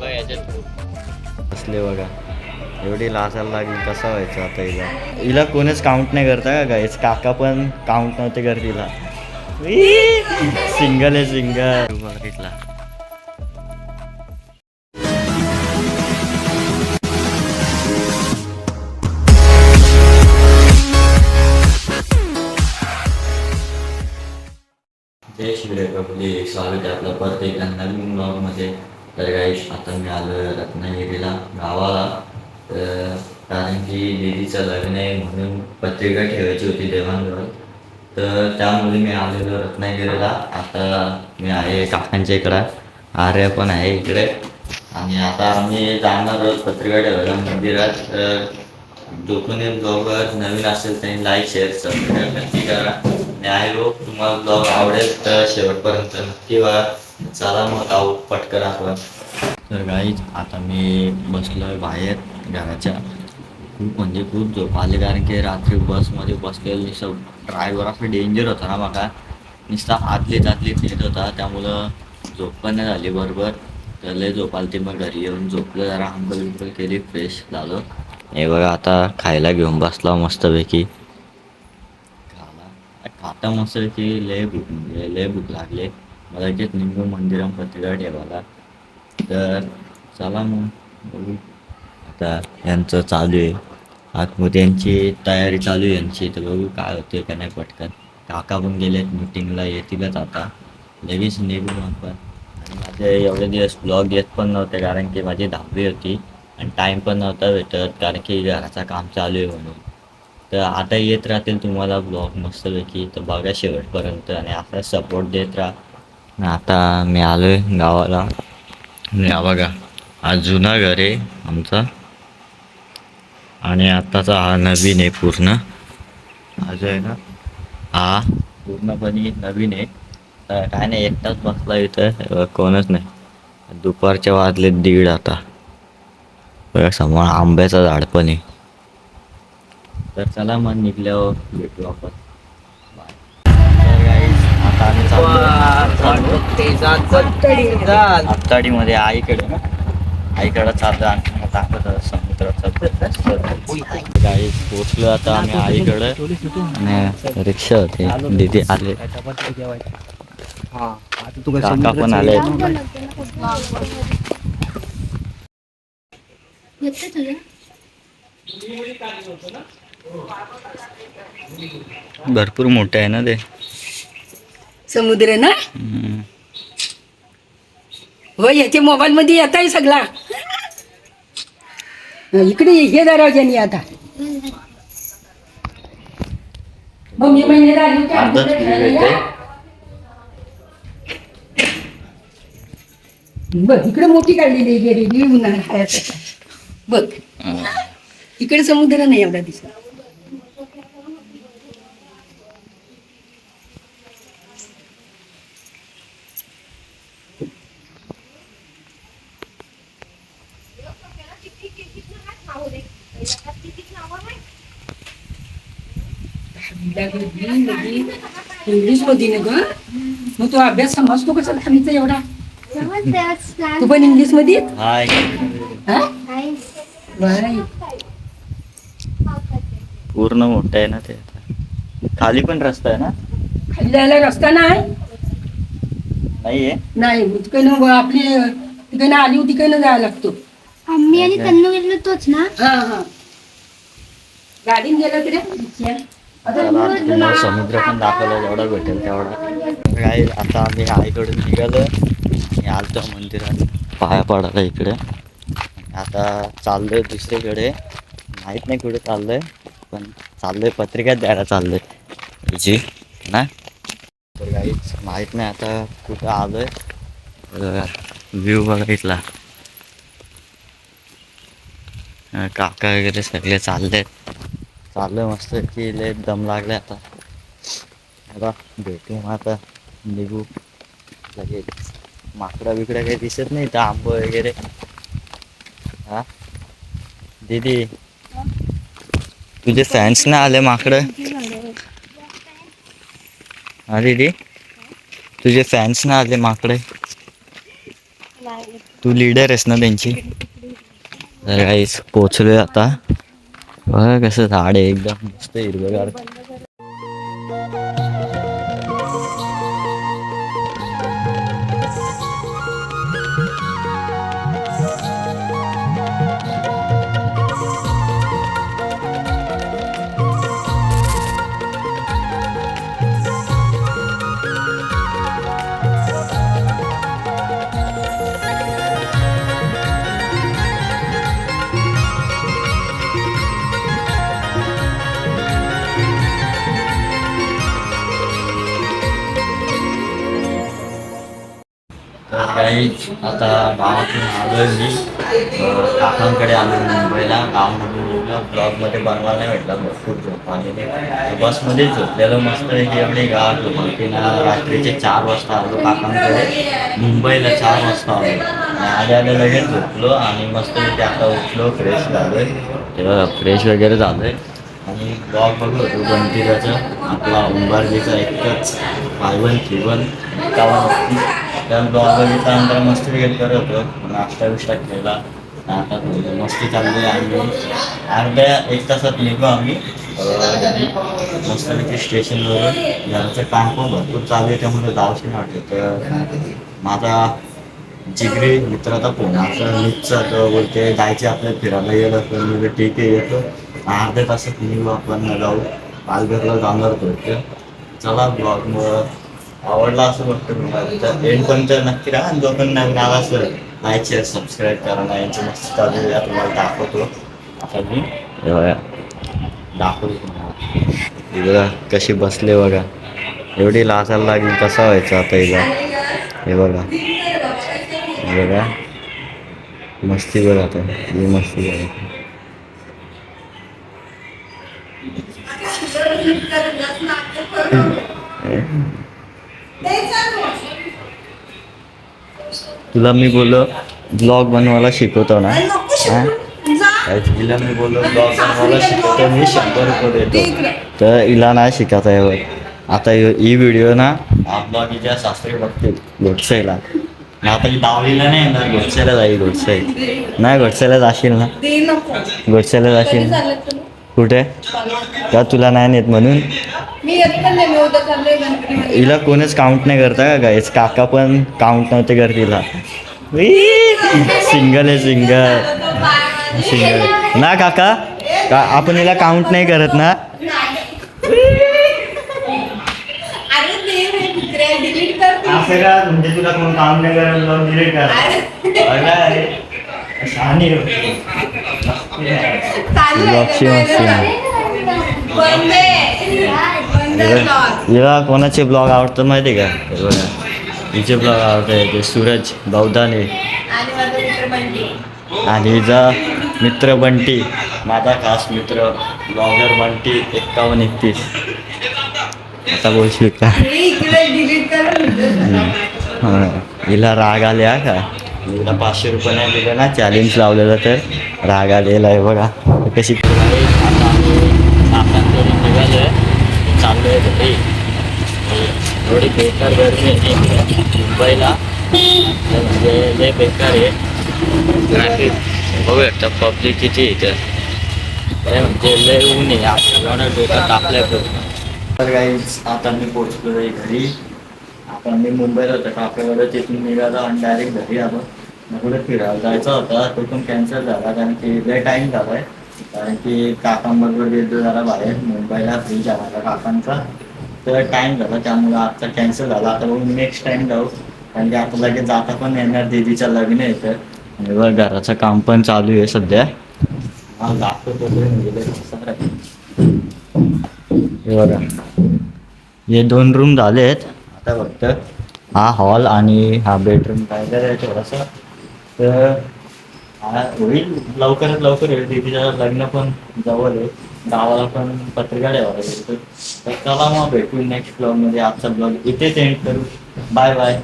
बघ याच्यात. असले बघा. एवढी लाजायला लागली कसं व्हायचं आता हिला? हिला कोणीच काउंट नाही करता का गाईच काका पण काउंट नव्हते करत हिला. सिंगल आहे सिंगल बघितला जय शिवराय कपली स्वागत आहे आपलं परत एका नवीन ब्लॉगमध्ये तर काही आता मी आलो रत्नागिरीला गावाला तर कारण की दिदीचं लग्न आहे म्हणून पत्रिका ठेवायची होती देवांजवळ. तर त्यामुळे मी आलेलो रत्नागिरीला आता मी आहे काकांच्या इकडं. आर्य पण आहे इकडे. आणि आता आम्ही जाणार आहोत पत्रिका ठेवायला मंदिरात. तर जो कोणी ब्लॉगर नवीन असेल त्यांनी लाईक शेअर सबस्क्राईब नक्की करा. आणि आहे हो तुम्हाला ब्लॉग आवडेल तर शेवटपर्यंत नक्की बघा. चला मग आऊ पटकन आपण. तर गाईच आता मी बसलो आहे बाहेर घराच्या. खूप म्हणजे खूप झोप आली कारण की रात्री बसमध्ये बसलेलं नुसतं ड्रायव्हर असं डेंजर होता ना बघा. नुसता आदलीत जातली फिरत होता त्यामुळं झोप पण नाही झाली बरोबर. तर लय झोप आली ती मग घरी येऊन झोपलं जरा अंबल बिंबल केली फ्रेश झालो. हे बघा आता खायला घेऊन बसला मस्तपैकी. खाला. खाता मस्तपैकी लय भूक म्हणजे लय भूक लागले. मला इथेच निंबू मंदिरम पत्रिका ठेवायला तर चला मग बघू. आता यांचं चालू आहे. आतमध्ये यांची तयारी चालू आहे यांची तर बघू काय होते का नाही पटकन. काका पण गेलेत मिटिंगला येतीलच आता. लगेच निघू आपण. आणि माझे एवढे दिवस ब्लॉग येत पण नव्हते कारण की माझी दहावी होती आणि टाईम पण नव्हता भेटत कारण की घराचं काम चालू आहे म्हणून. तर आता येत राहतील तुम्हाला ब्लॉग मस्तपैकी तर बघा शेवटपर्यंत आणि असा सपोर्ट देत राहा. आता मी आलो आहे गावाला. आणि हा बघा हा जुना घर आहे आमचा. आणि आत्ताचा हा नवीन आहे पूर्ण. हा जो आहे ना हा पूर्णपणे नवीन आहे. तर काय नाही एकटाच बसला इथं. कोणच नाही. दुपारच्या वाजले दीड आता. बघा समोर आंब्याचं झाड पण आहे. तर चला मग निघल्यावर भेटू आपण. Guys, आता आम्ही चाललो आत्ताडीमध्ये आईकडे ना. आईकडे चाललो आणि मग दाखवत समुद्राचा गाडी पोचलो आता आम्ही आईकडे. आणि रिक्षा होती. दीदी आले. काका पण आले. भरपूर मोठे आहे ना ते. समुद्र ना. हो याच्या मोबाईल मध्ये येत आहे सगळा इकडे ये, हे दरवाजानी आता. बघ इकडे मोठी काढलेली गेलेली उन्हाळा बघ. इकडे समुद्र नाही एवढा दिसत. इंग्लिशमध्ये ना ग. मग तू अभ्यास समजतो कसा दहावीचा एवढा? तू पण इंग्लिशमध्ये हाय. हा? बाय. पूर्ण मोठं आहे ना ते आता. खाली पण रस्ता आहे ना? खाली जायला रस्ता नाही? नाही तिकडनं आपली तिकडनं आली होती तिकडनं जायला लागतो. आम्ही आणि तन्नू गेलो तोच ना? हा हा. गाडीन गेलं तरी तुम्हाला समुद्र पण दाखवला जेवढा भेटेल तेवढा. काय आता आम्ही आईकडून निघालो. आणि आलतो मंदिरात. पाया पडायला इकडे. आता चाललोय दुसरीकडे. माहीत नाही कुठे चाललोय पण चाललोय पत्रिकाच द्यायला चाललोय. याची ना? तर काहीच माहीत नाही आता कुठं आलोय. व्ह्यू बघा इथला. काका वगैरे सगळे चाललेत. चाललंय मस्त की लय दम लागले आता. आता भेटू मग आता निघू. लगेच. माकडा बिकडा काही दिसत नाही तर आंब वगैरे. हा? दीदी. तुझे फॅन्स ना आले माकडं? हा दीदी? तुझे फॅन्स ना आले माकडे? तू लीडर आहेस ना त्यांची? तर काहीच पोचलोय आता. बघा कसं झाड आहे एकदम मस्त हिरवगार. आता गावातून आलो मी. काकांकडे आलो मुंबईला. गावामधून ब्लॉगमध्ये बनवायला नाही भेटला भरपूर झोप आलेले बसमध्येच झोपलेलं मस्त हे एवढे गावात होती ना. रात्रीचे चार वाजता आलो काकांकडे. मुंबईला चार वाजता आलो. आणि आल्या आल्या लगेच झोपलो आणि मस्त मी आता उठलो फ्रेश झालोय. तेव्हा फ्रेश वगैरे झालोय. आणि ब्लॉग बघत होतो गणपतीचं आपला उंबारजीचा एकच फाय का त्यानंतर वन त्या मस्ती वगैरे करत होतो. नाश्ता बिष्टा केला आता मस्ती चालली आणि अर्ध्या एक तासात निघू आम्ही. घरी. मस्तपैकी स्टेशनवरून घराचं काम पण भरपूर चालू आहे. त्यामुळे जावशी नाही तर माझा जिगरी मित्राचा फोन असं निघचा तो बोलते जायचे आपल्याला फिरायला गेलं तर मी ठीक आहे येतो. अर्ध्या तासात निघू आपण. जाऊ. पालघरला जाणार होतो. चला ब्लॉग मग आवडला असं वाटतं तुम्हाला एंड पण नक्की राहा आणि जो नवीन आला असेल लाईक शेअर सबस्क्राईब करा ना. मस्त चालू आहे. तुम्हाला दाखवतो. आता मी दाखवतो तुम्हाला. बघा कशी बसले बघा. एवढी लाजायला लागली कसा व्हायचा आता हिला हे बघा. हे बघा. मस्ती बघा आता. ही मस्ती बघा. तुला मी बोललो ब्लॉग बनवायला शिकवतो ना. हा? तिला मी बोललो ब्लॉग बनवायला शिकवतो मी शंभर रुपये देतो. तर हिला नाही शिकवता येत. आता ही व्हिडिओ ना हिच्या सासरे बघतील. घोटसाईला आणि आता ही दावलीला नाही येणार घोटसाईला जाईल घोटसाई नाही घोटसाईला जाशील ना. घोटसाईला जाशील कुठे? का तुला नाही नेत म्हणून? हिला कोणच काउंट नाही करता का गायस काका पण काउंट नव्हते करत हिला. सिंगल आहे सिंगल सिंगल ना काका? का आपण हिला काउंट नाही करत ना? अरे देव हे कुत्रे डिलीट कर तू. असं का? म्हणजे तुला कोण काउंट नाही करत डिलीट कर. हिला कोणाचे ब्लॉग आवडतात माहिती आहे का? बघा. हिचे ब्लॉग आवडतात. ते सूरज बौद्धाने आणि हिचा मित्र बंटी. माझा खास मित्र ब्लॉगर बंटी एक्कावन्न एकतीस. आता बोलशील का? हा. हिला राग आले हा का? हिला पाचशे रुपये नाही दिले ना चॅलेंज लावलेलं तर. राग आलेला आहे बघा. कशी आता निघालोय चाललोय घरी एवढी बेकार गर्दी आहे मुंबईला. तर म्हणजे लय बेकार आहे. ट्रॅफिक बघू शकता पब्लिक किती आहे इथं. लय म्हणजे लय ऊन आहे. आपल्याला डोकं तापलंय पूर्ण तर काही आता मी पोहोचलो आहे घरी. आपण मी मुंबईला होतो काकाकडे तिथून निघालो आणि डायरेक्ट घरी आलो. मग कुठे फिरायला जायचा होता तो पण कॅन्सल झाला कारण की लय टाईम झालाय. कारण की काकांबरोबर गेलो जरा बाहेर मुंबईला फ्री झाला काकांचा. तर टाईम झाला त्यामुळे आजचा कॅन्सल झाला. आता बघून नेक्स्ट टाइम जाऊ. कारण की आता लगेच जाता पण येणार दीदीचं लग्न आहे तर घराचं काम पण चालू आहे सध्या. हा हे बघा. हे दोन रूम झालेत. आता फक्त हा हॉल आणि हा बेडरूम पाहिजे आहे थोडासा. तर होईल. लवकरात लवकर होईल दीदीचं लग्न पण जवळ आहे. गावाला पण पत्रिका द्यावा लागेल. तर चला मग भेटू नेक्स्ट ब्लॉगमध्ये आजचा ब्लॉग इथेच एंड करू. Bye bye